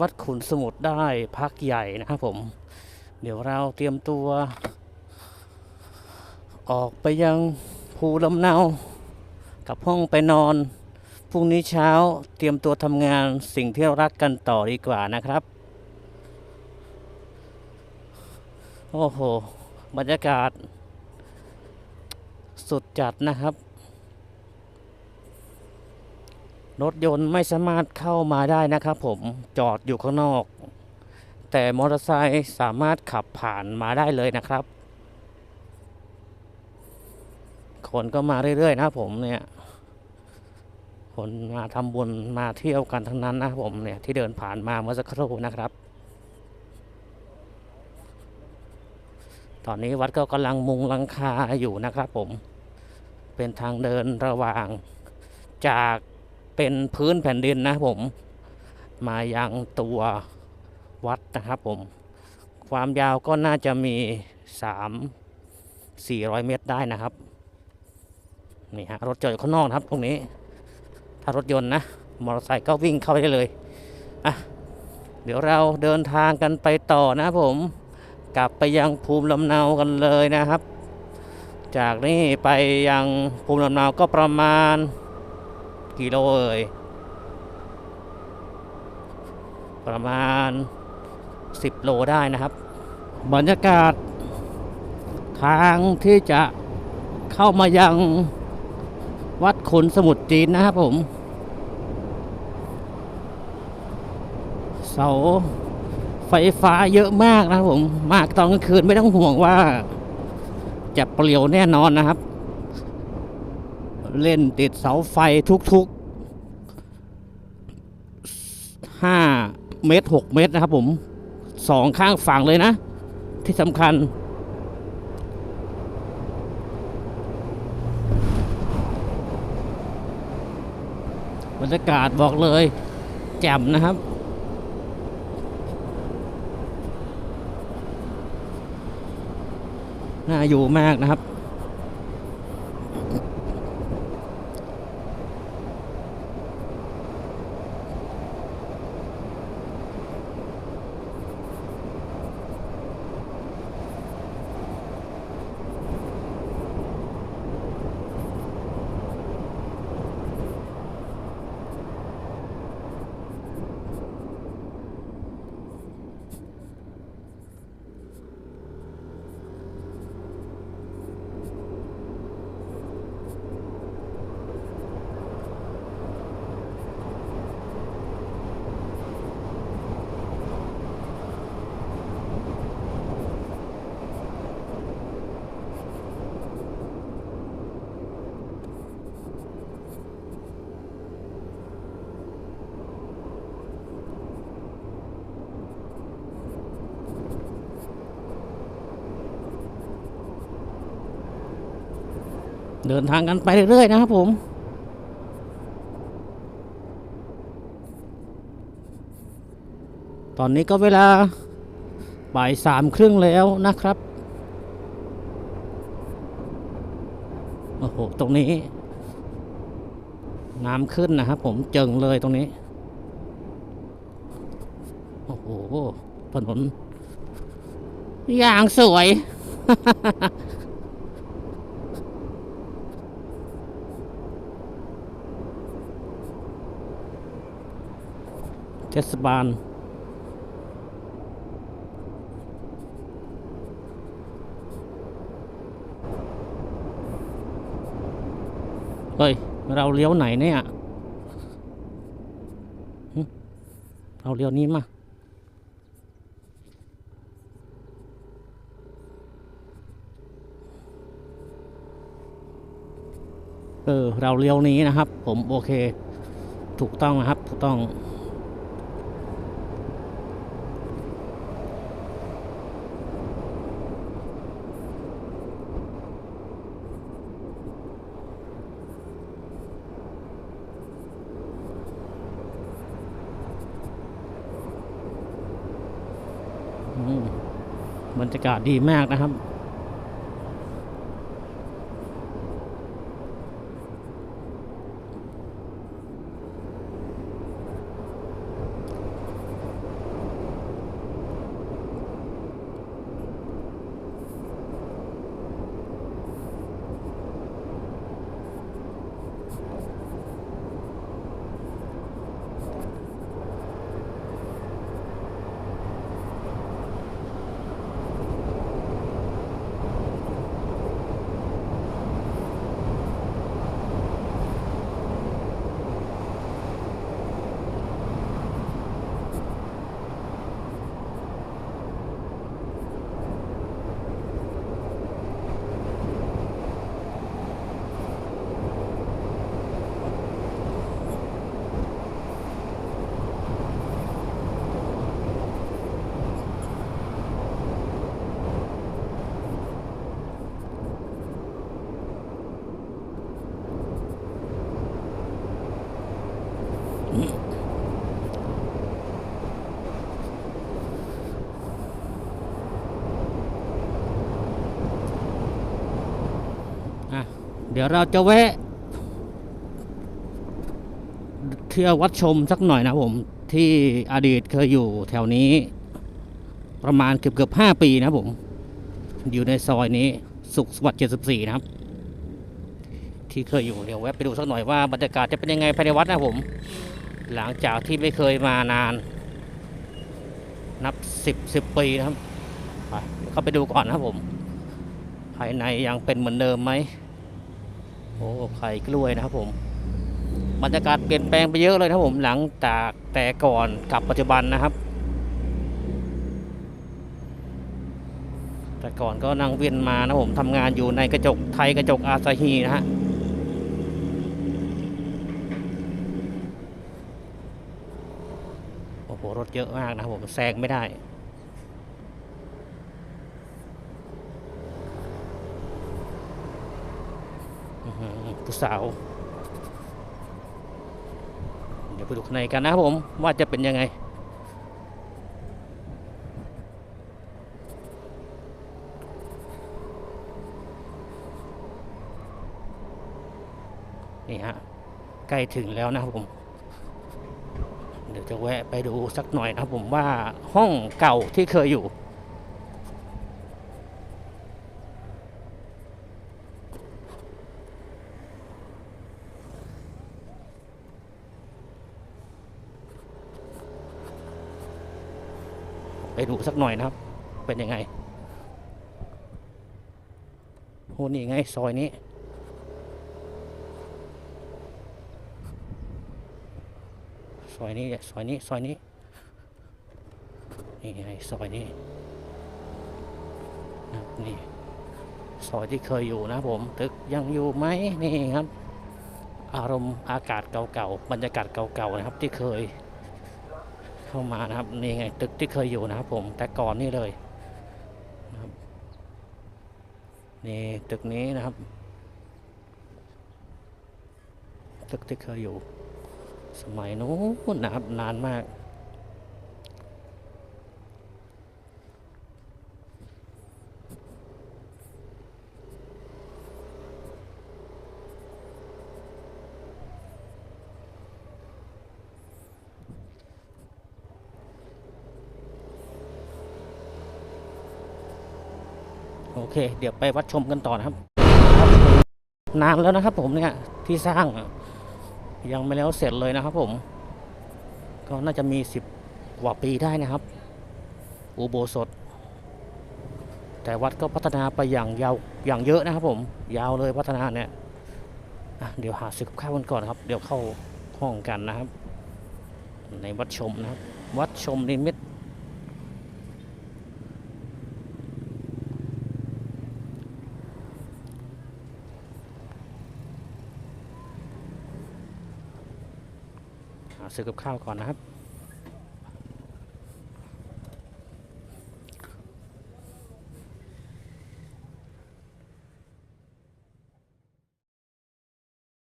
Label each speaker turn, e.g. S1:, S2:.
S1: วัดขุนสมุทรได้พักใหญ่นะครับผม เดี๋ยวเราเตรียมตัว ออกไปยังภูลำเนากับห้องไปนอนพรุ่งนี้เช้าเตรียมตัวทำงานสิ่งที่เรารักกันต่อดีกว่านะครับ โอ้โห บรรยากาศ สุดจัดนะครับ รถยนต์ไม่สามารถเข้ามาได้นะครับผมจอดอยู่ข้างนอก แต่มอเตอร์ไซค์สามารถขับผ่านมาได้เลยนะครับ คนก็มาเรื่อยๆนะผมเนี่ยคนมาทำบุญมาเที่ยวกันทั้งนั้นนะผมเนี่ยที่เดินผ่านมาเมื่อสักครู่นะครับ ตอนนี้วัดก็กำลังมุงลังคาอยู่นะครับผมเป็นทางเดินระหว่างจาก เป็นพื้นแผ่นดินนะครับผม มายังตัววัดนะครับผม ความยาวก็น่าจะมีสามสี่ร้อยเมตรได้นะครับ นี่ฮะรถจอดอยู่ข้างนอกนะครับตรงนี้ ถ้ารถยนต์นะ มอเตอร์ไซค์ก็วิ่งเข้าไปได้เลย อะ เดี๋ยวเราเดินทางกันไปต่อนะครับผม กลับไปยังภูมิลำเนากันเลยนะครับ จากนี่ไปยังภูมิลำเนาก็ประมาณ กิโลเอ่ยประมาณ 10 โลได้นะครับ บรรยากาศ ทางที่จะเข้ามายังวัดขนสมุทรจีนนะครับผม เสาไฟฟ้าเยอะมากนะครับผม มากตอนกลางคืนไม่ต้องห่วงว่า จะเปลี่ยวแน่นอนนะครับ เล่นติดเสาไฟทุกๆห้าเมตรหกเมตรนะครับผมสองข้างฝั่งเลยนะ ที่สำคัญ บรรยากาศบอกเลย แจ่มนะครับน่าอยู่มากนะครับ เดินทางกันไปเรื่อยๆนะครับผมตอนนี้ก็เวลาบ่ายสามครึ่งแล้วนะครับ โอ้โห ตรงนี้ น้ำขึ้นนะครับผมเจิงเลยตรงนี้ โอ้โหถนนอย่างสวย เทศบาล เฮ้ย เราเลี้ยวไหนเนี่ยเราเลี้ยวนี้มาเออเราเลี้ยวนี้นะครับ ผมโอเค ถูกต้องนะครับ ถูกต้อง อืม บรรยากาศดีมากนะครับ เดี๋ยวเราจะแวะเที่ยววัดชมสักหน่อยนะผม ที่อดีตเคยอยู่แถวนี้ ประมาณเกือบเกือบห้าปีนะผม อยู่ในซอยนี้ สุขสวัสดิ์74นะครับ ที่เคยอยู่เดี๋ยวแวะไปดูสักหน่อยว่าบรรยากาศจะเป็นยังไงภายในวัดนะผม หลังจากที่ไม่เคยมานาน นับสิบสิบปีนะครับไปเข้าไปดูก่อนนะครับผม ภายในยังเป็นเหมือนเดิมไหม อ้ไข่กล้วยนะครับผมบรรยากาศเปลี่ยนแปลงไปเยอะเลยครับผมหลังจากแต่ก่อนกับปัจจุบันนะครับ แต่ก่อนก็นั่งเวียนมานะผมทำงานอยู่ในกระจกไทยกระจกอาซาฮีนะฮะโอ้โหรถเยอะมากนะครับผมแซงไม่ได้ อื้อหือผู้ สาว เดี๋ยวไปดูข้างในกันนะครับผม ว่าจะเป็นยังไง นี่ฮะ ใกล้ถึงแล้วนะครับผม เดี๋ยวจะแวะไปดูสักหน่อยนะครับผมว่าห้องเก่าที่เคยอยู่ ดูสักหน่อยนะครับ เป็นยังไงโหนี่ไงซอยนี้ซอยนี้ซอยนี้ซอยนี้นี่ไงซอยนี้นี่ซอยที่เคยอยู่นะผมตึกยังอยู่ไหมนี่ครับ อารมณ์อากาศเก่าๆบรรยากาศเก่าๆนะครับที่เคย เข้ามานะครับนี่ไงตึกที่เคยอยู่นะครับผมแต่ก่อนนี่เลยนะครับนี่ตึกนี้นะครับ ตึกที่เคยอยู่ สมัยนู้นนะครับนานมาก โอเค เดี๋ยวไปวัดชมกันต่อนะครับ นานแล้วนะครับผมเนี่ยที่สร้างยังไม่แล้วเสร็จเลยนะครับ ผม ก็น่าจะมีสิบกว่าปีได้นะครับ อุโบสถ แต่วัดก็พัฒนาไปอย่างยาวอย่างเยอะนะครับผม ยาวเลยพัฒนาเนี่ยเดี๋ยวหาซื้อกับข้าวกันก่อนครับ เดี๋ยวเข้าห้องกันนะครับ ในวัดชมนะครับ วัดชมนิมิตร ซื้อกับข้าวก่อนนะครับ